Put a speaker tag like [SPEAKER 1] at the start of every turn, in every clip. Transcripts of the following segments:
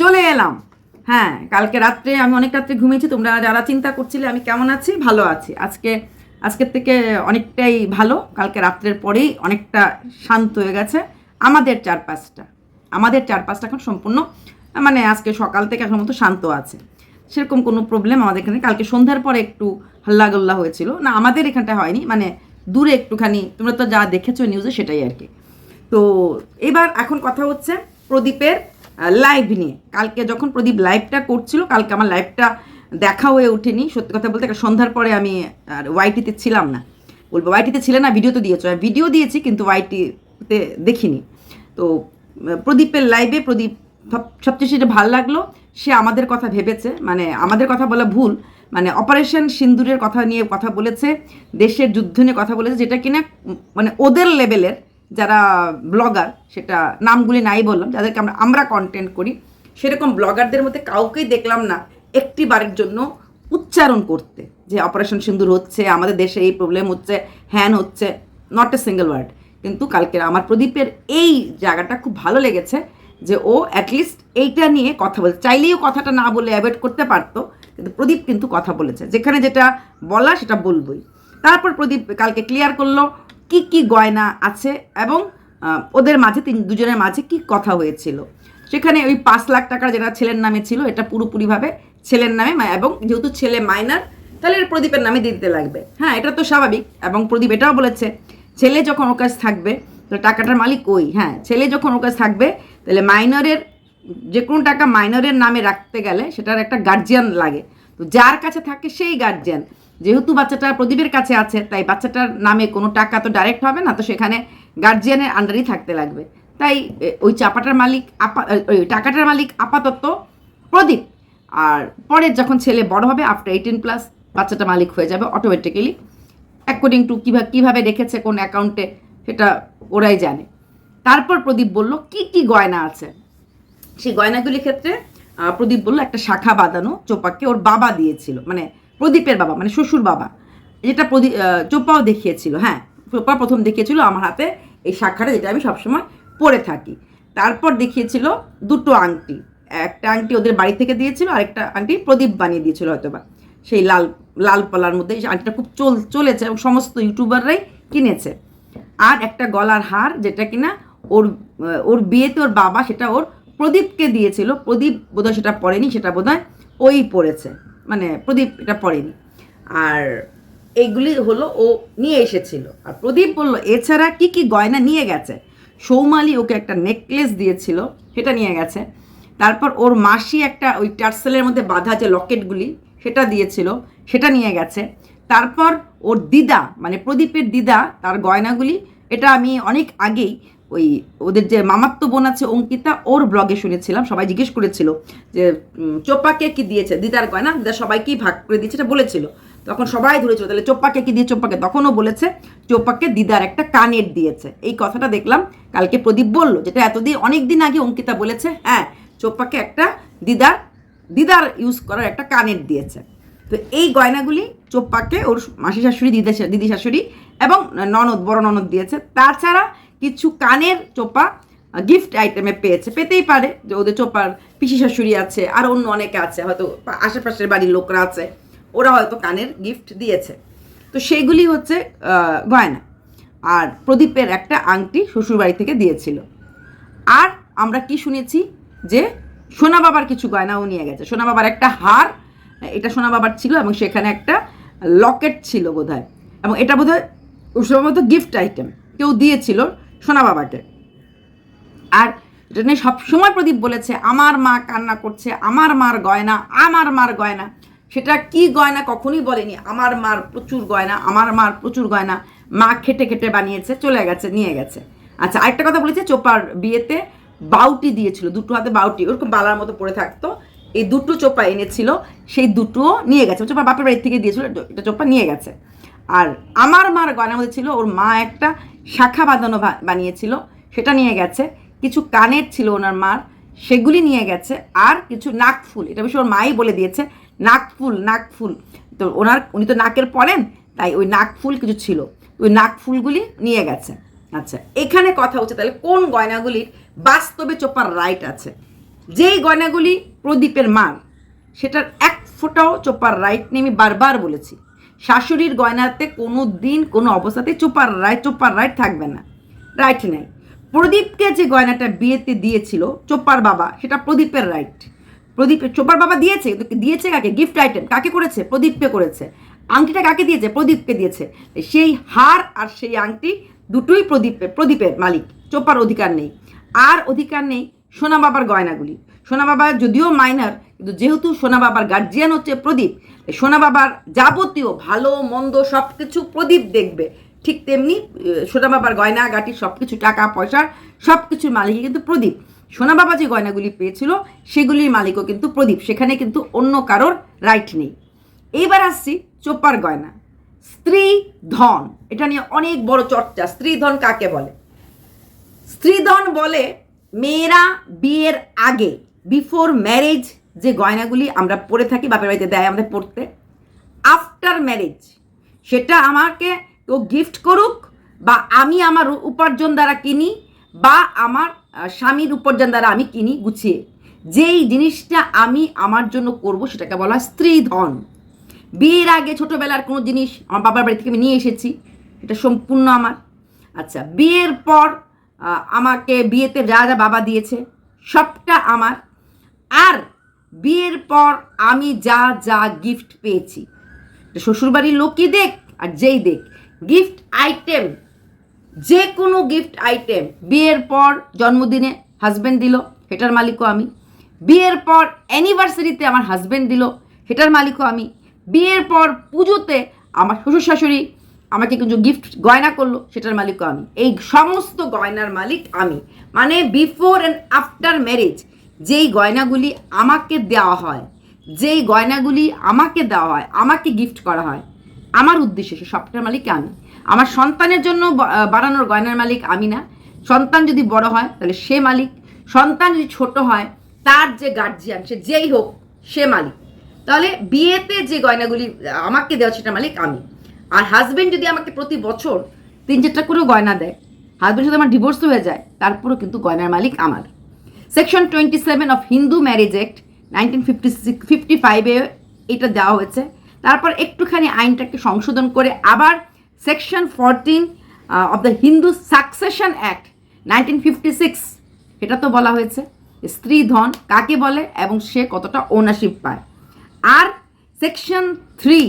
[SPEAKER 1] চলে এলাম। হ্যাঁ কালকে রাত্রে আমি অনেক রাত্রে ঘুমিয়েছি, তোমরা যারা চিন্তা করছিলে আমি কেমন আছি? ভালো আছি। আজকে, আজকের থেকে অনেকটাই ভালো। কালকে রাত্রের পরেই অনেকটা শান্ত হয়ে গেছে। আমাদের চারপাশটা আমাদের চারপাশটা এখন সম্পূর্ণ মানে আজকে সকাল থেকে এখন মতো শান্ত আছে। সেরকম কোনো প্রবলেম আমাদের এখানে কালকে সন্ধ্যার পরে একটু হাল্লাগোল্লা হয়েছিল। না, আমাদের এখানটা হয়নি মানে দূরে একটুখানি, তোমরা তো যা দেখেছ নিউজে সেটাই আর কি। তো এবার এখন কথা হচ্ছে প্রদীপের লাইভ নিয়ে। কালকে যখন প্রদীপ লাইভটা করছিল, কালকে আমার লাইভটা দেখা হয়ে ওঠেনি। সত্যি কথা বলতে সন্ধ্যার পরে আমি আর ওয়াইটিতে ছিলাম না। বলব ওয়াইটিতে ছিলে না ভিডিও তো দিয়েছ। ভিডিও দিয়েছি, কিন্তু ওয়াইটিতে দেখিনি। তো প্রদীপের লাইভে প্রদীপ সব- সবচেয়ে সেটা ভালো লাগল। সে আমাদের কথা ভেবেছে মানে আমাদের কথা বলা ভুল। মানে অপারেশন সিন্দুরের কথা নিয়ে কথা বলেছে, দেশের যুদ্ধ নিয়ে কথা বলেছে, যেটা কিনা মানে ওদের লেভেলের যারা ব্লগার, সেটা নামগুলি নাই বললাম, যাদেরকে আমরা আমরা কন্টেন্ট করি, সেরকম ব্লগারদের মধ্যে কাউকেই দেখলাম না একটি বারের জন্য উচ্চারণ করতে, যে অপারেশন সিন্দুর হচ্ছে, আমাদের দেশে এই প্রবলেম হচ্ছে হ্যান হচ্ছে নট এ সিঙ্গেল ওয়ার্ড কিন্তু কালকে আমার প্রদীপের এই জায়গাটা খুব ভালো লেগেছে, যে ও অ্যাটলিস্ট এইটা নিয়ে কথা বলছে। চাইলেও কথাটা না বলে অ্যাভয়েড করতে পারতো, কিন্তু প্রদীপ কিন্তু কথা বলেছে। যেখানে যেটা বলা, সেটা বলবই। তারপর প্রদীপ কালকে ক্লিয়ার করল কি কি গয়না আছে এবং ওদের মাঝে, তিন, দুজনের মাঝে কি কথা হয়েছিল? সেখানে ওই পাঁচ লাখ টাকার যেটা ছেলের নামে ছিল, এটা পুরোপুরিভাবে ছেলের নামে এবং যেহেতু ছেলে মাইনার, তাহলে প্রদীপের নামে দিতে লাগবে। হ্যাঁ এটা তো স্বাভাবিক, এবং প্রদীপ এটাও বলেছে, ছেলে যখন ওর কাছে থাকবে, তো টাকাটার মালিক ওই হ্যাঁ ছেলে যখন ওর কাছে থাকবে, তাহলে মাইনরের যে কোনো টাকা মাইনরের নামে রাখতে গেলে সেটার একটা গার্জিয়ান লাগে। তো যার কাছে থাকে সেই গার্জিয়ান যেহেতু বাচ্চাটা প্রদীপের কাছে আছে, তাই বাচ্চাটার নামে কোনো টাকা তো ডাইরেক্ট হবে না, তো সেখানে গার্জিয়ানের আন্ডারই থাকতে লাগবে। তাই ওই চাপাটার মালিক আপা ওই টাকাটার মালিক আপাতত প্রদীপ। আর পরে যখন ছেলে বড় হবে আফটার এইটিন প্লাস বাচ্চাটা মালিক হয়ে যাবে অটোমেটিক্যালি অ্যাকর্ডিং টু কীভাবে কীভাবে রেখেছে, কোন অ্যাকাউন্টে সেটা ওরাই জানে। তারপর প্রদীপ বলল, কি কি গয়না আছে? সেই গয়নাগুলির ক্ষেত্রে প্রদীপ বলল, একটা শাখা বাঁধানো চোপাকে ওর বাবা দিয়েছিল। মানে প্রদীপের বাবা মানে শ্বশুর বাবা। যেটা প্রদীপ চোপাও দেখিয়েছিল হ্যাঁ। চোপা প্রথম দেখিয়েছিল আমার হাতে এই শাখাটা, যেটা আমি সবসময় পরে থাকি। তারপর দেখিয়েছিল দুটো আংটি। একটা আংটি ওদের বাড়ি থেকে দিয়েছিল, আরেকটা আংটি প্রদীপ বানিয়ে দিয়েছিল হয়তোবা। সেই লাল লাল পলার মধ্যে, এই আংটিটা খুব চল, চলেছে এবং সমস্ত ইউটিউবাররাই কিনেছে। আর একটা গলার হার, যেটা কিনা ওর ওর বিয়েতে ওর বাবা, সেটা ওর প্রদীপকে দিয়েছিল। প্রদীপ বোধহয় সেটা পড়েনি সেটা বোধহয় ওই পড়েছে মানে প্রদীপ এটা পড়েনি। আর এইগুলি হলো ও নিয়ে এসেছিল। আর প্রদীপ বলল, এছাড়া কি কি গয়না নিয়ে গেছে? সৌমালি ওকে একটা নেকলেস দিয়েছিল, সেটা নিয়ে গেছে। তারপর ওর মাসি একটা ওই টার্সেলের মধ্যে বাঁধা যে লকেটগুলি, সেটা দিয়েছিল, সেটা নিয়ে গেছে। তারপর ওর দিদা মানে প্রদীপের দিদা, তার গয়নাগুলি, এটা আমি অনেক আগেই ওই ওদের যে মামাত্ম বোন আছে অঙ্কিতা ওর ব্লগে শুনেছিলাম সবাই জিজ্ঞেস করেছিল যে উম, চোপ্পাকে কি দিয়েছে? দিদার কয় গয়না দিদা সবাইকেই ভাগ করে দিয়েছে এটা বলেছিল। তখন সবাই ধরেছিল তাহলে চোপ্পাকে কি দিয়ে চোপ্পাকে? তখনও বলেছে চোপ্পাকে দিদার একটা কানের দিয়েছে। এই কথাটা দেখলাম কালকে প্রদীপ বলল যেটা এতদিন অনেক দিন আগে অঙ্কিতা বলেছে হ্যাঁ চোপ্পাকে একটা দিদার দিদার ইউজ করার একটা কানের দিয়েছে। তো এই গয়নাগুলি চোপ্পাকে ওর মাসি শাশুড়ি দিদা দিদি শাশুড়ি এবং ননদ বড় ননদ দিয়েছে। তাছাড়া কিছু কানের চোপা গিফট আইটেমে পেয়েছে। পেতেই পারে যে ওদের চোপার পিসি শাশুড়ি আছে, আর অন্য অনেকে আছে, হয়তো আশেপাশের বাড়ির লোকরা আছে। ওরা হয়তো কানের গিফট দিয়েছে। তো সেইগুলি হচ্ছে গয়না। আর প্রদীপের একটা আংটি শ্বশুরবাড়ি থেকে দিয়েছিল। আর আমরা কি শুনেছি যে সোনা বাবার কিছু গয়নাও নিয়ে গেছে। সোনা বাবার একটা হার, এটা সোনা বাবার ছিল এবং সেখানে একটা লকেট ছিল বোধহয়। এবং এটা বোধহয় সম্ভবত গিফট আইটেম কেউ দিয়েছিল সোনা বাবাকে। আর এটা নিয়ে সবসময় প্রদীপ বলেছে, আমার মা কান্না করছে, আমার মার গয়না, আমার মার গয়না। সেটা কি গয়না কখনই বলেনি, আমার মার প্রচুর গয়না, আমার মার প্রচুর গয়না। মা খেটে খেটে বানিয়েছে, চলে গেছে, নিয়ে গেছে। আচ্ছা আরেকটা কথা বলেছে, চোপার বিয়েতে বাউটি দিয়েছিল, দুটো হাতে বাউটি, ওরকম বালার মতো পড়ে থাকতো। এই দুটো চোপা এনেছিল, সেই দুটোও নিয়ে গেছে। চোপা বাপের বাড়ির থেকে দিয়েছিল, এটা চোপা নিয়ে গেছে। আর আমার মার গয়নার মধ্যে ছিল, ওর মা একটা শাখা বাঁধানো বানিয়েছিল, সেটা নিয়ে গেছে। কিছু কানের ছিল ওনার মার, সেগুলি নিয়ে গেছে। আর কিছু নাকফুল এটা অবশ্য ওর মাই বলে দিয়েছে নাকফুল নাকফুল তো ওনার, উনি তো নাকের পরেন, তাই ওই নাকফুল কিছু ছিল। ওই নাকফুলগুলি নিয়ে গেছে। আচ্ছা এখানে কথা হচ্ছে তাহলে কোন গয়নাগুলির বাস্তবে চোপার রাইট আছে? যেই গয়নাগুলি প্রদীপের মার, সেটার এক ফোঁটাও চোপার রাইট নিয়ে আমি বারবার বলেছি। শাশুড়ির গয়নাতে কোনো দিন কোনো অবস্থাতে চোপার রাইট চোপার রাইট থাকবে না। রাইট নেই। প্রদীপকে যে গয়নাটা বিয়েতে দিয়েছিল, চোপার বাবা, সেটা প্রদীপের রাইট প্রদীপ, চোপার বাবা দিয়েছে দিয়েছে কাকে? গিফট আইটেম কাকে করেছে? প্রদীপকে করেছে। আংটিটা কাকে দিয়েছে? প্রদীপকে দিয়েছে। সেই হার আর সেই আংটি দুটোই প্রদীপের প্রদীপের মালিক। চোপার অধিকার নেই। আর অধিকার নেই সোনা বাবার গয়নাগুলি। সোনা বাবা যদিও মাইনার কিন্তু যেহেতু সোনা বাবার গার্জিয়ান হচ্ছে প্রদীপ সোনা বাবার যাবতীয় ভালো, মন্দ সব কিছু প্রদীপ দেখবে। ঠিক তেমনি সোনা বাবার গয়না, গাটি সব কিছু টাকা পয়সার সব কিছুর মালিকই কিন্তু প্রদীপ। সোনা বাবা যে গয়নাগুলি পেয়েছিল, সেগুলির মালিকও কিন্তু প্রদীপ। সেখানে কিন্তু অন্য কারোর রাইট নেই। এইবার আসছি চোপার গয়না। স্ত্রী ধন। এটা নিয়ে অনেক বড় চর্চা। স্ত্রী ধন কাকে বলে? স্ত্রীধন বলে মেয়েরা বিয়ের আগে বিফোর ম্যারেজ যে গয়নাগুলি আমরা পরে থাকি, বাপের বাড়িতে দেয় আমাদের পড়তে আফটার ম্যারেজ সেটা আমাকে কেউ গিফট করুক, বা আমি আমার উপার্জন দ্বারা কিনি, বা আমার স্বামীর উপার্জন দ্বারা আমি কিনি, গুছিয়ে। যেই জিনিসটা আমি আমার জন্য করব, সেটাকে বলা হয় স্ত্রীধন বিয়ের আগে ছোটোবেলার কোনো জিনিস আমার বাবার বাড়ি থেকে আমি নিয়ে এসেছি, এটা সম্পূর্ণ আমার। আচ্ছা বিয়ের পর আমাকে বিয়েতে যা যা বাবা দিয়েছে, সবটা আমার। আর বিয়ের পর আমি যা যা গিফট পেয়েছি। শ্বশুরবাড়ির লোকই দেখ আর যেই দেখ। গিফট আইটেম যে কোনো গিফট আইটেম বিয়ের পর জন্মদিনে হাজব্যান্ড দিল, সেটার মালিকও আমি। বিয়ের পর অ্যানিভার্সারিতে আমার হাজব্যান্ড দিল, সেটার মালিকও আমি। বিয়ের পর পুজোতে আমার শ্বশুর শাশুড়ি আমাকে কিছু গিফট গয়না করল, সেটার মালিকও আমি। এই সমস্ত গয়নার মালিক আমি। মানে বিফোর অ্যান্ড আফটার ম্যারেজ যেই গয়নাগুলি আমাকে দেওয়া হয়, যেই গয়নাগুলি আমাকে দেওয়া হয়, আমাকে গিফট করা হয়, আমার উদ্দেশ্যে সে সবটার মালিক আমি। আমার সন্তানের জন্য বানানোর গয়নার মালিক আমি না। সন্তান যদি বড় হয়, তাহলে সে মালিক। সন্তান যদি ছোট হয়, তার যে গার্জিয়ান সে যেই হোক, সে মালিক। তাহলে বিয়েতে যে গয়নাগুলি আমাকে দেওয়া সেটা মালিক আমি। আর হাজবেন্ড যদি আমাকে প্রতি বছর তিন চারটা করেও গয়না দেয় হাজবেন্ড সাথে আমার ডিভোর্স হয়ে যায়, তারপরেও কিন্তু গয়নার মালিক আমার। Section twenty seven of Hindu marriage act nineteen fifty six fifty ফাইভে এটা দেওয়া হয়েছে। তারপর একটুখানি আইনটাকে সংশোধন করে আবার section fourteen of the Hindu succession act nineteen fifty six এটা তো বলা হয়েছে, স্ত্রী ধন কাকে বলে এবং সে কতটা ওনারশিপ পায়। আর section three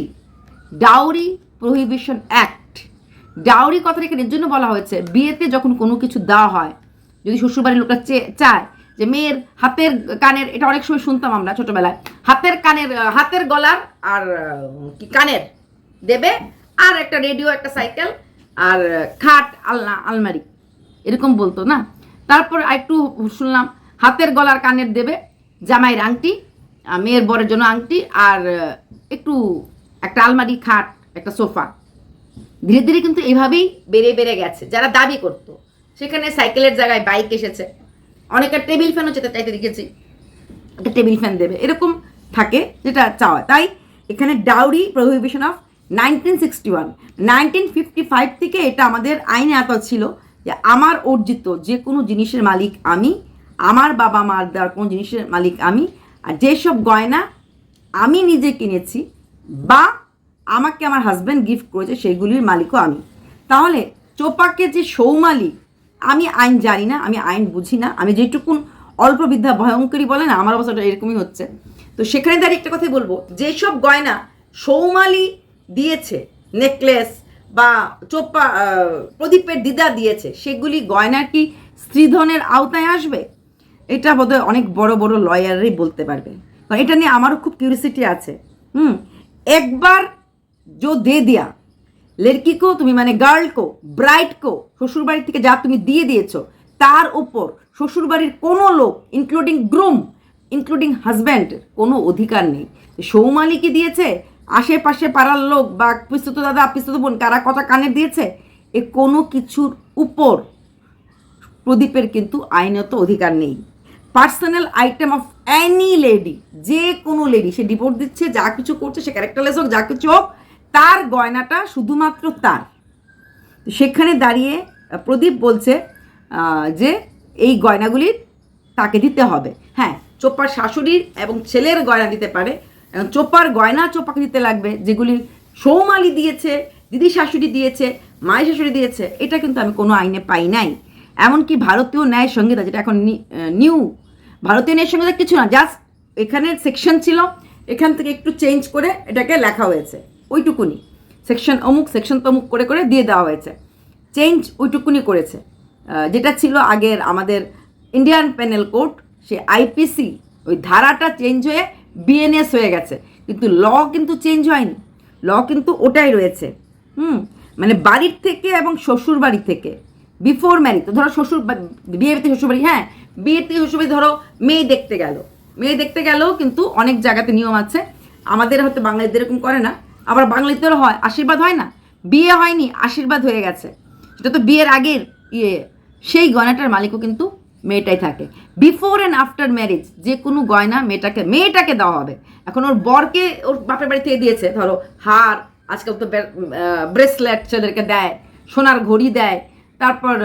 [SPEAKER 1] dowry prohibition act dowry কথাটা এখানে এর জন্য বলা হয়েছে, বিয়েতে যখন কোনো কিছু দেওয়া হয়, যদি শ্বশুরবাড়ির লোকরা চায় যে মেয়ের হাতের কানের, এটা অনেক সময় শুনতাম আমরা ছোটবেলায়, হাতের কানের হাতের গলার আর কি কানের দেবে আর একটা রেডিও, একটা সাইকেল আর খাট, আলনা, আলমারি, এরকম বলতো না? তারপর একটু শুনলাম, হাতের গলার কানের দেবে জামাইয়ের আংটি মেয়ের বরের জন্য আংটি আর একটু একটা আলমারি, খাট, একটা সোফা। ধীরে ধীরে কিন্তু এভাবেই বেড়ে বেড়ে গেছে। যারা দাবি করতো, সেখানে সাইকেলের জায়গায় বাইক এসেছে। অনেকের টেবিল ফ্যানও যেতে চাইতে দেখেছি। একটা টেবিল ফ্যান দেবে। এরকম থাকে, যেটা চাওয়া। তাই এখানে dowry prohibition of nineteen sixty one nineteen fifty five থেকে এটা আমাদের আইনে এত ছিল যে আমার অর্জিত যে কোনো জিনিসের মালিক আমি, আমার বাবা মার দেওয়ার কোনো জিনিসের মালিক আমি, আর যেসব গয়না আমি নিজে কিনেছি বা আমাকে আমার হাজব্যান্ড গিফট করেছে, সেগুলির মালিকও আমি। তাহলে চোপাকে যে সৌমালি আমি আইন জানি না, আমি আইন বুঝি না, আমি যেটুকুন অল্প বিদ্যা ভয়ঙ্করী বলে না, আমার অবস্থাটা এরকমই হচ্ছে। তো সেখানে দাঁড়িয়ে একটা কথাই বলব, যেসব গয়না সৌমালি দিয়েছে নেকলেস বা চোপা প্রদীপের দিদা দিয়েছে, সেগুলি গয়না কি স্ত্রীধনের আওতায় আসবে? এটা বোধহয় অনেক বড় বড় লয়ারই বলতে পারবে। কারণ এটা নিয়ে আমারও খুব কিউরিসিটি আছে। হুম, একবার যদি দে দিয়া লড়কি কো তুমি মানে গার্ল কো ব্রাইড কো শ্বশুরবাড়ি থেকে যা তুমি দিয়ে দিয়েছ, তার উপর শ্বশুরবাড়ির কোনো লোক ইনক্লুডিং গ্রুম ইনক্লুডিং হাজব্যান্ড কোনো অধিকার নেই। সৌমালি কি দিয়েছে, আশেপাশে পাড়ার লোক বা পিস্তুত দাদা পিস্তুত বোন, কারা কথা কানে দিয়েছে, এ কোনো কিছুর উপর প্রদীপের কিন্তু আইনত অধিকার নেই। Personal item of any lady, যে কোনো লেডি, সে ডিভোর্স দিচ্ছে, যা কিছু করছে, সে ক্যারেক্টারলেস হোক, যা কিছু হোক তার গয়নাটা শুধুমাত্র তার। সেখানে দাঁড়িয়ে প্রদীপ বলছে যে এই গয়নাগুলি তাকে দিতে হবে। হ্যাঁ চোপার শাশুড়ির এবং ছেলের গয়না দিতে পারে। এবং চোপার গয়না চোপাকে দিতে লাগবে, যেগুলি সৌমালি দিয়েছে, দিদি শাশুড়ি দিয়েছে মায়ের শাশুড়ি দিয়েছে, এটা কিন্তু আমি কোনো আইনে পাই নাই। এমনকি ভারতীয় ন্যায় সংহিতা, যেটা এখন নিউ ভারতীয় ন্যায় সংহিতা কিছু না জাস্ট এখানে সেকশন ছিল, এখান থেকে একটু চেঞ্জ করে এটাকে লেখা হয়েছে। ওইটুকুনি। সেকশন অমুক, সেকশন তমুক করে করে দিয়ে দেওয়া হয়েছে। চেঞ্জ ওইটুকুনি করেছে। যেটা ছিল আগের আমাদের ইন্ডিয়ান প্যানেল কোর্ট সে আইপিসি ওই ধারাটা চেঞ্জ হয়ে বিএনএস হয়ে গেছে। কিন্তু ল কিন্তু চেঞ্জ হয়নি। ল কিন্তু ওটাই রয়েছে। হুম? মানে বাড়ির থেকে এবং শ্বশুর বাড়ি থেকে। বিফোর ম্যারি তো ধরো শ্বশুর বা- বিয়ে থেকে শ্বশুরবাড়ি হ্যাঁ থেকে শ্বশুরবাড়ি ধরো মেয়ে দেখতে গেল। মেয়ে দেখতে গেলেও কিন্তু অনেক জায়গাতে নিয়ম আছে। আমাদের হয়তো বাঙালিদের এরকম করে না। আবার বাঙালিদেরও হয়, আশীর্বাদ হয় না? বিয়ে হয়নি, আশীর্বাদ হয়ে গেছে। সেটা তো বিয়ের আগের ইয়ে সেই গয়নাটার মালিকও কিন্তু মেয়েটাই থাকে। বিফোর অ্যান্ড আফটার ম্যারেজ যে কোনো গয়না মেয়েটাকে মেয়েটাকে দেওয়া হবে। এখন ওর বরকে ওর বাপের বাড়ি থেকে দিয়েছে, ধরো, হার, আজকাল তো ব্রেসলেট ছেলেদেরকে দেয়, সোনার ঘড়ি দেয়, তারপর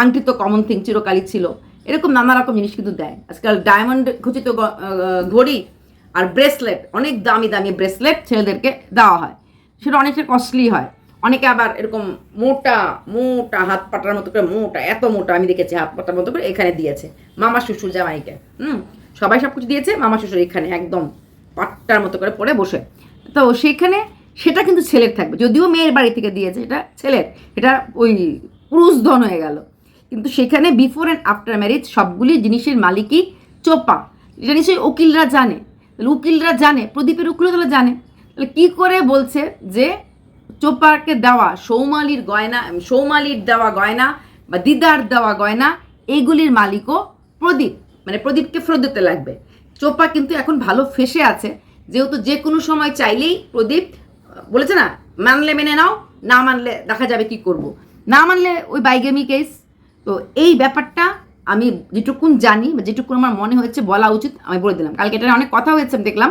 [SPEAKER 1] আংটি তো কমন থিং চিরকালই ছিল। এরকম নানা রকম জিনিস কিন্তু দেয়। আজকাল ডায়মন্ড খচিত ঘড়ি আর ব্রেসলেট অনেক দামি দামি ব্রেসলেট ছেলেদেরকে দেওয়া হয়। সেটা অনেকটা কস্টলি হয়। অনেকে আবার এরকম মোটা মোটা হাত পাটার মতো করে, মোটা, এত মোটা, আমি দেখেছি হাত পাটার মতো করে এখানে দিয়েছে। মামা শ্বশুর জামাইকে, হুম? সবাই সব কিছু দিয়েছে, মামা শ্বশুর এখানে একদম পাট্টার মতো করে পরে বসে। তো সেখানে সেটা কিন্তু ছেলের থাকবে। যদিও মেয়ের বাড়ি থেকে দিয়েছে এটা ছেলের, এটা ওই পুরুষ ধন হয়ে গেল। কিন্তু সেখানে বিফোর অ্যান্ড আফটার ম্যারেজ সবগুলি জিনিসের মালিকই চোপা। এটা নিশ্চয়ই উকিলরা জানে। তাহলে উকিলরা জানে, প্রদীপের তাহলে জানে। তাহলে কী করে বলছে যে চোপাকে দেওয়া সৌমালির গয়না সৌমালির দেওয়া গয়না বা দিদার দেওয়া গয়না এইগুলির মালিকও প্রদীপ। মানে প্রদীপকে ফেরত দিতে লাগবে। চোপা কিন্তু এখন ভালো ফেসে আছে। যেহেতু যে কোনো সময় চাইলেই প্রদীপ, বলেছে না, মানলে মেনে নাও, না মানলে দেখা যাবে কি করব। না মানলে ওই বাইগেমি কেস তো এই ব্যাপারটা আমি যেটুকুন জানি বা যেটুকুন আমার মনে হয়েছে বলা উচিত, আমি বলে দিলাম। কালকে এটা অনেক কথা হয়েছে, আমি দেখলাম।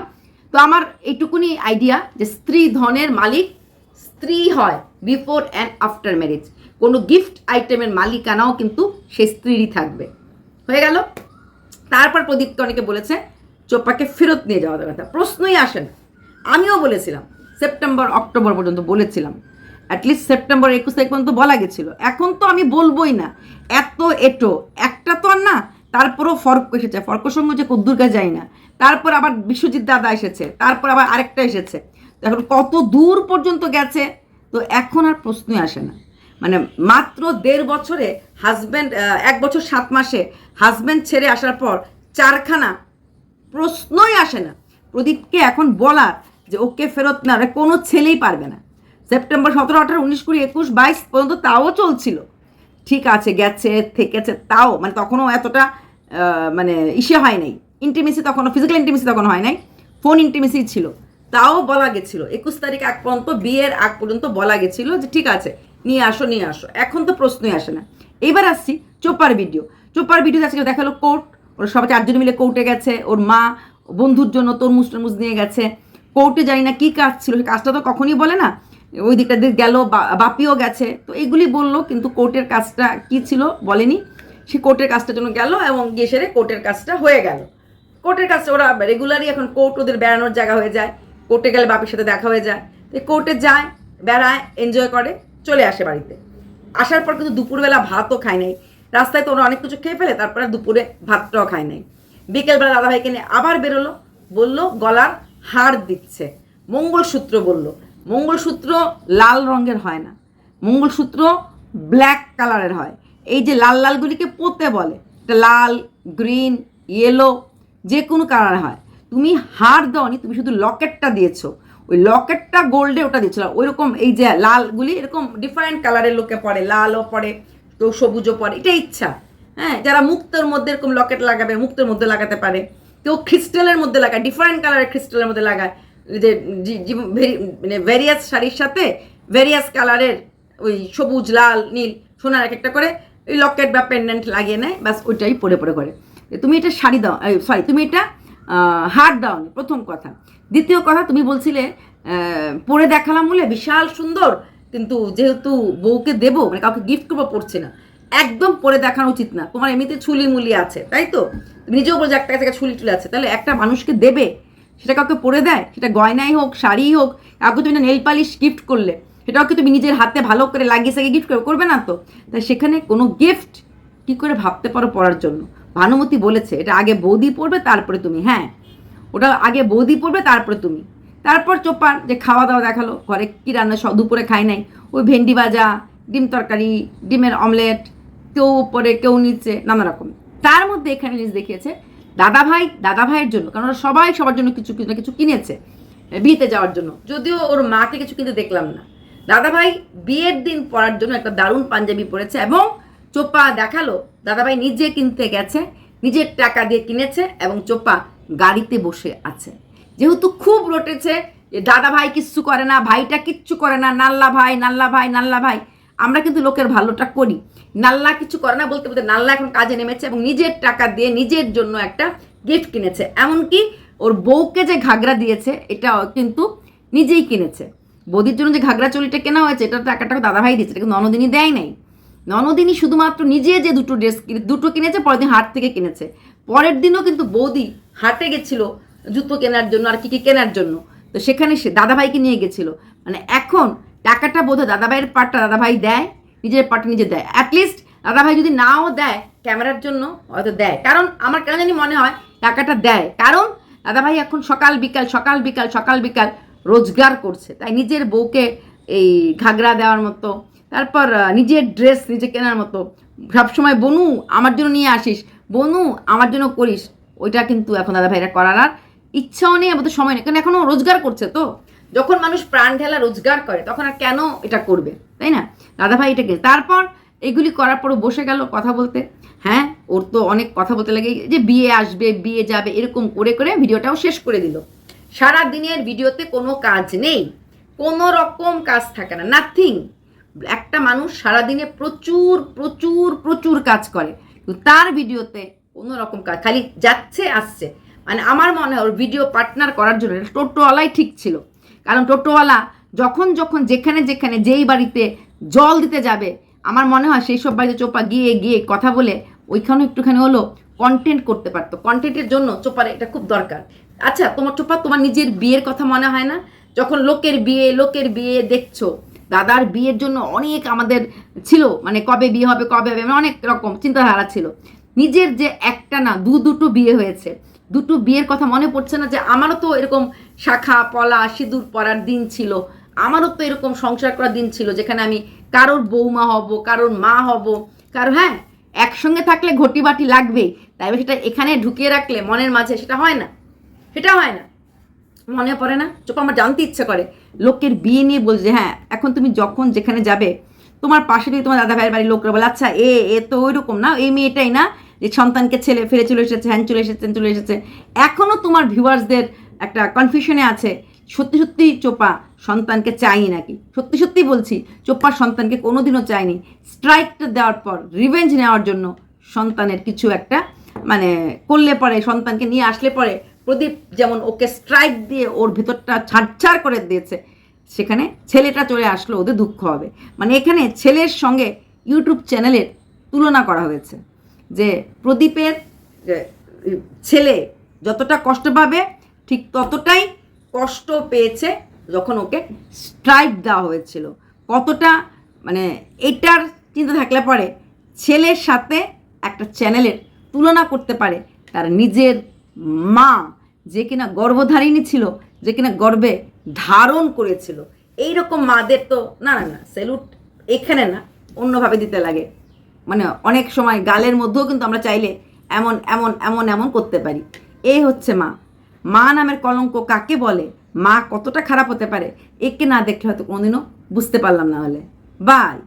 [SPEAKER 1] তো আমার এইটুকুনি আইডিয়া যে স্ত্রী ধনের মালিক, স্ত্রী হয় বিফোর অ্যান্ড আফটার ম্যারেজ কোনো গিফট আইটেমের মালিকানাও কিন্তু সে স্ত্রীরই থাকবে। হয়ে গেল? তারপর প্রদীপ্ত অনেকে বলেছে, চোপাকে ফেরত নিয়ে যাওয়ার কথা প্রশ্নই আসে না। আমিও বলেছিলাম সেপ্টেম্বর অক্টোবর পর্যন্ত বলেছিলাম। অ্যাটলিস্ট সেপ্টেম্বর একুশ তারিখ পর্যন্ত বলা গেছিল। এখন তো আমি বলবোই না। এত এটো। একটা তো আর না, তারপরও ফর্ক এসেছে। ফর্ক সঙ্গে যে কদ্দুর যায় না। তারপর আবার বিশ্বজিৎ দাদা এসেছে। তারপর আবার আরেকটা এসেছে। এখন কত দূর পর্যন্ত গেছে? তো এখন আর প্রশ্নই আসে না। মানে মাত্র দেড় বছরে হাজব্যান্ড এক বছর সাত মাসে হাজব্যান্ড ছেড়ে আসার পর চারখানা প্রশ্নই আসে না। প্রদীপকে এখন বলার যে ওকে ফেরত না আরে কোনো ছেলেই পারবে না। সেপ্টেম্বর সতেরো, আঠারো, উনিশ, কুড়ি, একুশ, বাইশ পর্যন্ত তাও চলছিল। ঠিক আছে, গেছে, থেকেছে, তাও মানে তখনও এতটা মানে ইসে হয় নাই। ইন্টিমেসি তখনও ফিজিক্যাল ইন্টিমেসি তখন হয় নাই। ফোন ইন্টিমেসি ছিল। তাও বলা গেছিল। একুশ তারিখ আগ পর্যন্ত, বিয়ের আগ পর্যন্ত বলা গেছিল যে, ঠিক আছে, নিয়ে আসো নিয়ে আসো। এখন তো প্রশ্নই আসে না। এবার আসছি চোপার ভিডিও চোপার ভিডিও আজকে দেখাল কোর্ট। ওরা সবাই চারজন মিলে কোর্টে গেছে। ওর মা বন্ধুর জন্য তরমুজ টরমুজ নিয়ে গেছে। কোর্টে জানি না কী কাজ ছিল সেই কাজটা তো কখনই বলে না। ওই দিকটা দিয়ে গেল বাপিও গেছে। তো এইগুলি বলল, কিন্তু কোর্টের কাজটা কি ছিল বলেনি। সে কোর্টের কাজটার জন্য গেল এবং গিয়ে সেরে কোর্টের কাজটা হয়ে গেল। কোর্টের কাজটা ওরা রেগুলারই এখন কোর্ট ওদের বেড়ানোর জায়গা হয়ে যায়। কোর্টে গেলে বাপির সাথে দেখা হয়ে যায়। তো কোর্টে যায়, বেড়ায় এনজয় করে, চলে আসে বাড়িতে। আসার পর কিন্তু দুপুরবেলা ভাতও খায় নাই। রাস্তায় তো ওরা অনেক কিছু খেয়ে ফেলে, তারপরে দুপুরে ভাতটাও খায় নাই। বিকেলবেলা দাদাভাইকে নিয়ে আবার বেরোলো, বলল, গলার হার দিচ্ছে। মঙ্গলসূত্র বলল। মঙ্গলসূত্র লাল রঙের হয় না। মঙ্গলসূত্র ব্ল্যাক কালারের হয়। এই যে লাল লালগুলিকে পোতে বলে, এটা লাল গ্রিন ইয়েলো যে কোনো কালার হয়। তুমি হার দাওনি, তুমি শুধু লকেটটা দিয়েছ। ওই লকেটটা গোল্ডে ওটা দিয়েছিল ওই রকম এই যে লালগুলি, এরকম ডিফারেন্ট কালারের লোকে পড়ে লালও পড়ে তো সবুজও পড়ে এটা ইচ্ছা। হ্যাঁ যারা মুক্তর মধ্যে এরকম লকেট লাগাবে, মুক্তের মধ্যে লাগাতে পারে, কেউ ক্রিস্টালের মধ্যে লাগায় ডিফারেন্ট কালারের ক্রিস্টালের মধ্যে লাগায় যে মানে ভেরিয়াস শাড়ির সাথে ভেরিয়াস কালারের ওই সবুজ, লাল, নীল সোনার এক একটা করে ওই লকেট বা পেন্ডেন্ট লাগিয়ে নেয়, ব্যাস ওইটাই পরে পরে করে। তুমি এটা শাড়ি দাও সরি তুমি এটা হার দাও প্রথম কথা। দ্বিতীয় কথা, তুমি বলছিলে পরে দেখালাম বলে বিশাল সুন্দর, কিন্তু যেহেতু বউকে দেবো মানে কাউকে গিফট করব পড়ছে না। একদম পরে দেখানো উচিত না। তোমার এমনিতে ছুলি মুলি আছে, তাই তো? নিজেও বলছো একটা জায়গায় ছুলি টুলি আছে, তাহলে একটা মানুষকে দেবে সেটা কাউকে পরে দেয়, সেটা গয়নাই হোক শাড়ি হোক, কাউকে তুমি নেল পালিশ গিফট করলে, সেটাও কি তুমি নিজের হাতে ভালো করে লাগিয়ে সাগিয়ে গিফট করবে না তো? তাই সেখানে কোনো গিফট কি করে ভাবতে পারো পড়ার জন্য? ভানুমতি বলেছে, এটা আগে বৌদি পড়বে তারপরে তুমি হ্যাঁ। ওটা আগে বৌদি পড়বে তারপরে তুমি। তারপর চোপার যে খাওয়া দাওয়া দেখাল, ঘরে কী রান্না সব দুপুরে খাই নাই। ওই ভেন্ডি ভাজা, ডিম তরকারি, ডিমের অমলেট কেউ উপরে, কেউ নিচে, নানা রকম। তার মধ্যে এখানে জিনিস দেখিয়েছে দাদা ভাই দাদা ভাইয়ের জন্য, কারণ ওরা সবাই সবার জন্য কিছু কিছু না কিছু কিনেছে বিয়েতে যাওয়ার জন্য। যদিও ওর মাকে কিছু কিনতে দেখলাম না। দাদা ভাই বিয়ের দিন পরার জন্য একটা দারুণ পাঞ্জাবি পরেছে এবং চোপা দেখাল, দাদাভাই নিজে কিনতে গেছে, নিজের টাকা দিয়ে কিনেছে এবং চোপা গাড়িতে বসে আছে। যেহেতু খুব রটেছে দাদা ভাই কিচ্ছু করে না, ভাইটা কিচ্ছু করে না, নাল্লা ভাই নাল্লা ভাই নাল্লা ভাই আমরা কিন্তু লোকের ভালোটা করি। নাল্লা কিছু করে না, বলতে বলতে নাল্লা এখন কাজে নেমেছে এবং নিজের টাকা দিয়ে নিজের জন্য একটা গিফট কিনেছে। এমনকি ওর বউকে যে ঘাগরা দিয়েছে, এটা কিন্তু নিজেই কিনেছে। বৌদির জন্য যে ঘাগরা চুলিটা কেনা হয়েছে, এটা টাকাটা দাদাভাই দিয়েছে, এটা কিন্তু ননদিনী দেয় নাই। ননদিনী শুধুমাত্র নিজে যে দুটো ড্রেস দুটো কিনেছে, পরের দিন হাট থেকে কিনেছে। পরের দিনও কিন্তু বৌদি হাটে গেছিল জুতো কেনার জন্য আর কি কি কেনার জন্য। তো সেখানে সে দাদাভাইকে নিয়ে গেছিল। মানে এখন টাকাটা বোধহয় দাদাভাইয়ের পাটটা দাদাভাই দেয়, নিজের পাটটা নিজে দেয়। অ্যাটলিস্ট দাদাভাই যদি নাও দেয় ক্যামেরার জন্য, হয়তো দেয়। কারণ আমার কেন জানি মনে হয় টাকাটা দেয়। কারণ দাদাভাই এখন সকাল বিকাল সকাল বিকাল সকাল বিকাল রোজগার করছে। তাই নিজের বউকে এই ঘাগরা দেওয়ার মতো, তারপর নিজের ড্রেস নিজে কেনার মতো। সবসময়, বনু, আমার জন্য নিয়ে আসিস। বনু, আমার জন্য করিস। ওইটা কিন্তু এখন দাদা ভাইরা করার আর ইচ্ছাও নেই, আমাদের সময় নেই। কারণ এখনও রোজগার করছে তো। যখন মানুষ প্রাণ ঢেলা রোজগার করে, তখন আর কেন এটা করবে? তাই না? দাদা ভাই এটাকে তারপর এগুলি করার পরও বসে গেল কথা বলতে। হ্যাঁ ওর তো অনেক কথা বলতে লাগে। যে বিয়ে আসবে, বিয়ে যাবে, এরকম করে করে ভিডিওটাও শেষ করে দিল। সারা দিনের ভিডিওতে কোনো কাজ নেই। কোনো রকম কাজ থাকে না। নাথিং একটা মানুষ সারাদিনে প্রচুর প্রচুর প্রচুর কাজ করে। তার ভিডিওতে কোনো রকম কাজ খালি যাচ্ছে, আসছে। মানে আমার মনে হয় ওর ভিডিও পার্টনার করার জন্য টোটোওয়ালাই ঠিক ছিল। কারণ টোটোওয়ালা যখন যখন যেখানে যেখানে যেই বাড়িতে জল দিতে যাবে, আমার মনে হয় সেই সব বাড়িতে চোপা গিয়ে গিয়ে কথা বলে ওইখানে একটুখানি হলো কন্টেন্ট করতে পারতো। কন্টেন্টের জন্য চোপার এটা খুব দরকার। আচ্ছা তোমার চোপা তোমার নিজের বিয়ের কথা মনে হয় না? যখন লোকের বিয়ে লোকের বিয়ে দেখছ, দাদার বিয়ের জন্য অনেক আমাদের ছিল মানে কবে বিয়ে হবে, কবে হবে মানে অনেক রকম চিন্তাধারা ছিল। নিজের যে একটা না দু দুটো বিয়ে হয়েছে। দুটো বিয়ের কথা মনে পড়ছে না যে আমারও তো এরকম শাখা, পলা, সিঁদুর পরার দিন ছিল। আমারও তো এরকম সংসার করার দিন ছিল যেখানে আমি কারোর বৌমা হব, কারোর মা হব, কারও হ্যাঁ একসঙ্গে থাকলে ঘটি বাটি লাগবেই তাই সেটা এখানে ঢুকিয়ে রাখলে মনের মাঝে সেটা হয় না। সেটা হয় না। মনে পড়ে না? চোখ আমার জানতে ইচ্ছে করে। লোকের বিয়ে নিয়ে বলছে হ্যাঁ এখন তুমি যখন যেখানে যাবে, তোমার পাশে যদি তোমার দাদা ভাইয়ের বাড়ির লোকরা বলে আচ্ছা এ এ তো ওই রকম না, এই মেয়েটাই না যে সন্তানকে ছেলে ফিরে চলে এসেছে, হ্যান চলে এসেছে চলে এসেছে। এখনও তোমার ভিউয়ার্সদের একটা কনফিউশনে আছে, সত্যি সত্যি চোপা সন্তানকে চাইনি নাকি? সত্যি সত্যি বলছি চোপার সন্তানকে কোনোদিনও চাইনি স্ট্রাইকটা দেওয়ার পর রিভেঞ্জ নেওয়ার জন্য সন্তানের কিছু একটা মানে করলে পরে, সন্তানকে নিয়ে আসলে পরে প্রদীপ যেমন ওকে স্ট্রাইক দিয়ে ওর ভেতরটা ছাড়ছাড় করে দিয়েছে, সেখানে ছেলেটা চলে আসলো, ওদের দুঃখ হবে। মানে এখানে ছেলের সঙ্গে ইউটিউব চ্যানেলের তুলনা করা হয়েছে। যে প্রদীপের ছেলে যতটা কষ্ট পাবে, ঠিক ততটাই কষ্ট পেয়েছে যখন ওকে স্ট্রাইক দেওয়া হয়েছিল। কতটা মানে এটার চিন্তা থাকলে পরে ছেলের সাথে একটা চ্যানেলের তুলনা করতে পারে তার নিজের মা, যে কিনা গর্ভধারিণী ছিল, যে কিনা গর্বে ধারণ করেছিল। এই রকম মাদের তো, না না না স্যালুট এখানে না, অন্যভাবে দিতে লাগে। মানে অনেক সময় গালের মধ্যেও কিন্তু আমরা চাইলে এমন এমন এমন এমন করতে পারি। এই হচ্ছে মা। মা নামের কলঙ্ক কাকে বলে? মা কতটা খারাপ হতে পারে? একে না দেখলে হয়তো কোনোদিনও বুঝতে পারলাম না হলে। বাই।